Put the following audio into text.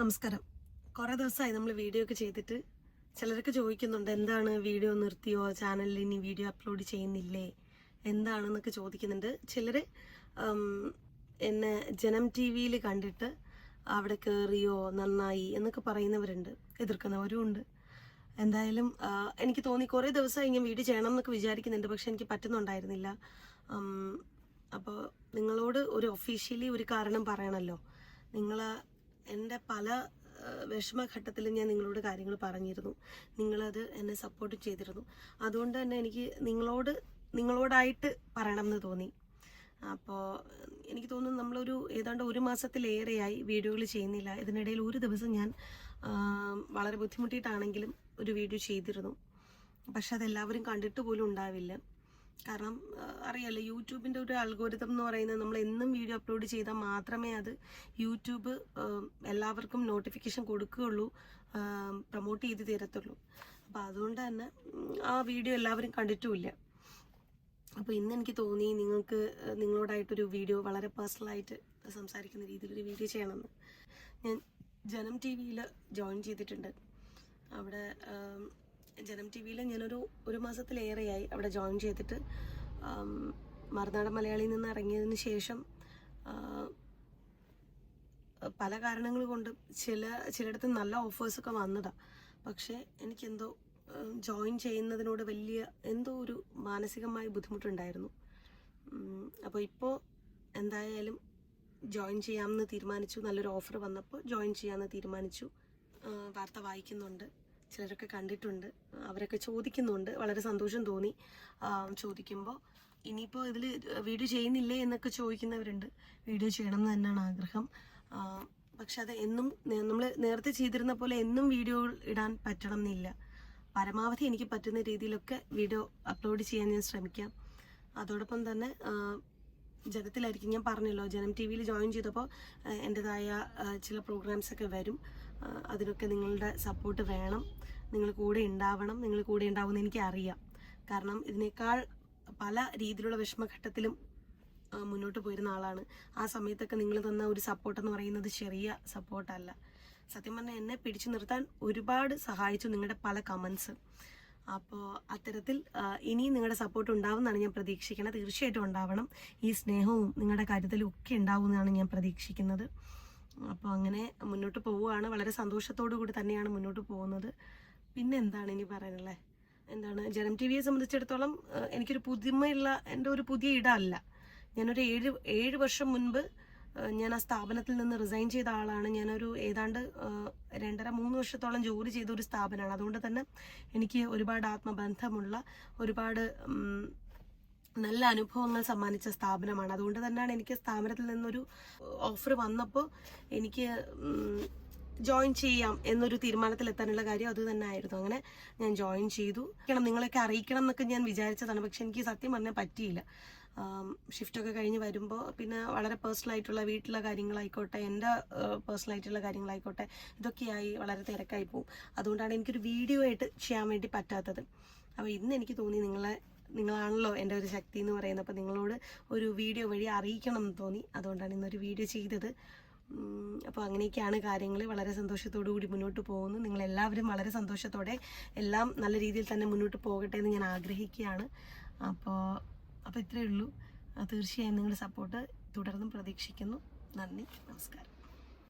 നമസ്കാരം. കുറേ ദിവസമായി നമ്മൾ വീഡിയോ ഒക്കെ ചെയ്തിട്ട് ചിലരൊക്കെ ചോദിക്കുന്നുണ്ട് എന്താണ് വീഡിയോ നിർത്തിയോ? ചാനലിൽ ഇനി വീഡിയോ അപ്ലോഡ് ചെയ്യുന്നില്ലേ? എന്താണെന്നൊക്കെ ചോദിക്കുന്നുണ്ട്. ചിലർ എന്നെ ജനം ടി വിയിൽ കണ്ടിട്ട് അവിടെ കയറിയോ നന്നായി എന്നൊക്കെ പറയുന്നവരുണ്ട് എതിർക്കുന്നവരും ഉണ്ട്. എന്തായാലും എനിക്ക് തോന്നി കുറേ ദിവസമായി ഞാൻ വീഡിയോ ചെയ്യണം എന്നൊക്കെ വിചാരിക്കുന്നുണ്ട് പക്ഷെ എനിക്ക് പറ്റുന്നുണ്ടായിരുന്നില്ല. അപ്പോൾ നിങ്ങളോട് ഒരു ഒഫീഷ്യലി ഒരു കാരണം പറയണമല്ലോ നിങ്ങൾ എന്റെ പല വിഷമഘട്ടത്തിൽ ഞാൻ നിങ്ങളോട് കാര്യങ്ങൾ പറഞ്ഞിരുന്നു. നിങ്ങളത് എന്നെ സപ്പോർട്ട് ചെയ്തിരുന്നു. അതുകൊണ്ട് തന്നെ എനിക്ക് നിങ്ങളോട് നിങ്ങളോടായിട്ട് പറയണം എന്ന് തോന്നി. അപ്പോൾ എനിക്ക് തോന്നുന്നു നമ്മളൊരു ഏതാണ്ട് ഒരു മാസത്തിലേറെയായി വീഡിയോകൾ ചെയ്യുന്നില്ല. ഇതിനിടയിൽ ഒരു ദിവസം ഞാൻ വളരെ ബുദ്ധിമുട്ടിയിട്ടാണെങ്കിലും ഒരു വീഡിയോ ചെയ്തിരുന്നു. പക്ഷെ അതെല്ലാവരും കണ്ടിട്ട് പോലും ഉണ്ടാവില്ല. കാരണം അറിയാലോ യൂട്യൂബിന്റെ ഒരു അൽഗോരിതം എന്ന് പറയുന്നത് നമ്മൾ എന്നും വീഡിയോ അപ്ലോഡ് ചെയ്താൽ മാത്രമേ അത് യൂട്യൂബ് എല്ലാവർക്കും നോട്ടിഫിക്കേഷൻ കൊടുക്കുകയുള്ളൂ പ്രൊമോട്ട് ചെയ്ത് തരത്തുള്ളൂ. അപ്പോൾ അതുകൊണ്ട് തന്നെ ആ വീഡിയോ എല്ലാവരും കണ്ടിട്ടുമില്ല. അപ്പോൾ ഇന്ന് എനിക്ക് തോന്നി നിങ്ങൾക്ക് നിങ്ങളോടായിട്ടൊരു വീഡിയോ വളരെ പേഴ്സണലായിട്ട് സംസാരിക്കുന്ന രീതിയിലൊരു വീഡിയോ ചെയ്യണമെന്ന്. ഞാൻ ജനം ടി വിയിൽ ജോയിൻ ചെയ്തിട്ടുണ്ട്. അവിടെ ജനം ടി വിയിൽ ഞാനൊരു ഒരു മാസത്തിലേറെയായി അവിടെ ജോയിൻ ചെയ്തിട്ട്. മറുനാടൻ മലയാളിയിൽ നിന്ന് ഇറങ്ങിയതിന് ശേഷം പല കാരണങ്ങൾ കൊണ്ട് ചില ചിലയിടത്ത് നല്ല ഓഫേഴ്സൊക്കെ വന്നതാണ് പക്ഷേ എനിക്കെന്തോ ജോയിൻ ചെയ്യുന്നതിനോട് വലിയ എന്തോ ഒരു മാനസികമായ ബുദ്ധിമുട്ടുണ്ടായിരുന്നു. അപ്പോൾ ഇപ്പോൾ എന്തായാലും ജോയിൻ ചെയ്യാമെന്ന് തീരുമാനിച്ചു. നല്ലൊരു ഓഫർ വന്നപ്പോൾ ജോയിൻ ചെയ്യാമെന്ന് തീരുമാനിച്ചു. വാർത്ത വായിക്കുന്നുണ്ട്. ചിലരൊക്കെ കണ്ടിട്ടുണ്ട്. അവരൊക്കെ ചോദിക്കുന്നുണ്ട്. വളരെ സന്തോഷം തോന്നി. ചോദിക്കുമ്പോൾ ഇനിയിപ്പോൾ ഇതിൽ വീഡിയോ ചെയ്യുന്നില്ലേ എന്നൊക്കെ ചോദിക്കുന്നവരുണ്ട്. വീഡിയോ ചെയ്യണം എന്ന് തന്നെയാണ് ആഗ്രഹം. പക്ഷെ അത് എന്നും നമ്മൾ നേരത്തെ ചെയ്തിരുന്ന പോലെ എന്നും വീഡിയോ ഇടാൻ പറ്റണം എന്നില്ല. പരമാവധി എനിക്ക് പറ്റുന്ന രീതിയിലൊക്കെ വീഡിയോ അപ്ലോഡ് ചെയ്യാൻ ഞാൻ ശ്രമിക്കാം. അതോടൊപ്പം തന്നെ ജനത്തിലായിരിക്കും ഞാൻ പറഞ്ഞല്ലോ ജനം ടി വിയിൽ ജോയിൻ ചെയ്തപ്പോൾ എന്റെതായ ചില പ്രോഗ്രാംസൊക്കെ വരും. അതിനൊക്കെ നിങ്ങളുടെ സപ്പോർട്ട് വേണം. നിങ്ങൾ കൂടെ ഉണ്ടാവണം നിങ്ങൾ കൂടെ ഉണ്ടാവുമെന്ന് എനിക്കറിയാം. കാരണം ഇതിനേക്കാൾ പല രീതിയിലുള്ള വിഷമഘട്ടത്തിലും മുന്നോട്ട് പോയിരുന്ന ആളാണ്. ആ സമയത്തൊക്കെ നിങ്ങൾ തന്ന ഒരു സപ്പോർട്ട് എന്ന് പറയുന്നത് ചെറിയ സപ്പോർട്ടല്ല സത്യം പറഞ്ഞാൽ എന്നെ പിടിച്ചു നിർത്താൻ ഒരുപാട് സഹായിച്ചു നിങ്ങളുടെ പല കമൻസ് അപ്പോൾ അത്തരത്തിൽ ഇനിയും നിങ്ങളുടെ സപ്പോർട്ട് ഉണ്ടാവുമെന്നാണ് ഞാൻ പ്രതീക്ഷിക്കുന്നത്. തീർച്ചയായിട്ടും ഉണ്ടാവണം. ഈ സ്നേഹവും നിങ്ങളുടെ കരുതലും ഒക്കെ ഉണ്ടാവുമെന്നാണ് ഞാൻ പ്രതീക്ഷിക്കുന്നത്. അപ്പോൾ അങ്ങനെ മുന്നോട്ട് പോവുകയാണ്. വളരെ സന്തോഷത്തോടു കൂടി തന്നെയാണ് മുന്നോട്ട് പോകുന്നത്. പിന്നെ എന്താണ് ഇനി പറയാനുള്ളത് എന്താണ് ജനം ടി വിയെ സംബന്ധിച്ചിടത്തോളം എനിക്കൊരു പുതുമയുള്ള എന്റെ ഒരു പുതിയ ഇടമല്ല. ഞാനൊരു ഏഴ് ഏഴ് വർഷം മുൻപ് ഞാൻ ആ സ്ഥാപനത്തിൽ നിന്ന് റിസൈൻ ചെയ്ത ആളാണ്. ഞാനൊരു ഏതാണ്ട് രണ്ടര മൂന്ന് വർഷത്തോളം ജോലി ചെയ്ത ഒരു സ്ഥാപനമാണ്. അതുകൊണ്ട് തന്നെ എനിക്ക് ഒരുപാട് ആത്മബന്ധമുള്ള ഒരുപാട് നല്ല അനുഭവങ്ങൾ സമ്മാനിച്ച സ്ഥാപനമാണ്. അതുകൊണ്ട് തന്നെയാണ് എനിക്ക് സ്ഥാപനത്തിൽ നിന്നൊരു ഓഫർ വന്നപ്പോൾ എനിക്ക് ജോയിൻ ചെയ്യാം എന്നൊരു തീരുമാനത്തിലെത്താനുള്ള കാര്യം അത് തന്നെ ആയിരുന്നു. അങ്ങനെ ഞാൻ ജോയിൻ ചെയ്തു. നിങ്ങളൊക്കെ അറിയിക്കണം എന്നൊക്കെ ഞാൻ വിചാരിച്ചതാണ്. പക്ഷെ എനിക്ക് സത്യം പറഞ്ഞാൽ പറ്റിയില്ല. ഷിഫ്റ്റൊക്കെ കഴിഞ്ഞ് വരുമ്പോൾ പിന്നെ വളരെ പേഴ്സണൽ ആയിട്ടുള്ള വീട്ടിലെ കാര്യങ്ങളായിക്കോട്ടെ എന്റെ പേഴ്സണൽ ആയിട്ടുള്ള കാര്യങ്ങളായിക്കോട്ടെ ഇതൊക്കെയായി വളരെ തിരക്കായി പോകും അതുകൊണ്ടാണ് എനിക്കൊരു വീഡിയോ ആയിട്ട് ചെയ്യാൻ വേണ്ടി പറ്റാത്തത്. അപ്പോൾ ഇന്ന് എനിക്ക് തോന്നി നിങ്ങളെ നിങ്ങളാണല്ലോ എന്റെ ഒരു ശക്തി എന്ന് പറയുന്നത്. അപ്പോൾ നിങ്ങളോട് ഒരു വീഡിയോ വഴി അറിയിക്കണം എന്ന് തോന്നി. അതുകൊണ്ടാണ് ഇന്നൊരു വീഡിയോ ചെയ്തത്. അപ്പോൾ അങ്ങനെയൊക്കെയാണ് കാര്യങ്ങൾ വളരെ സന്തോഷത്തോടു കൂടി മുന്നോട്ട് പോകുന്നു. നിങ്ങളെല്ലാവരും വളരെ സന്തോഷത്തോടെ എല്ലാം നല്ല രീതിയിൽ തന്നെ മുന്നോട്ട് പോകട്ടെ എന്ന് ഞാൻ ആഗ്രഹിക്കുകയാണ്. അപ്പോൾ അപ്പോൾ ഇത്രയേ ഉള്ളൂ. തീർച്ചയായും നിങ്ങളുടെ സപ്പോർട്ട് തുടർന്നും പ്രതീക്ഷിക്കുന്നു. നന്ദി. നമസ്കാരം.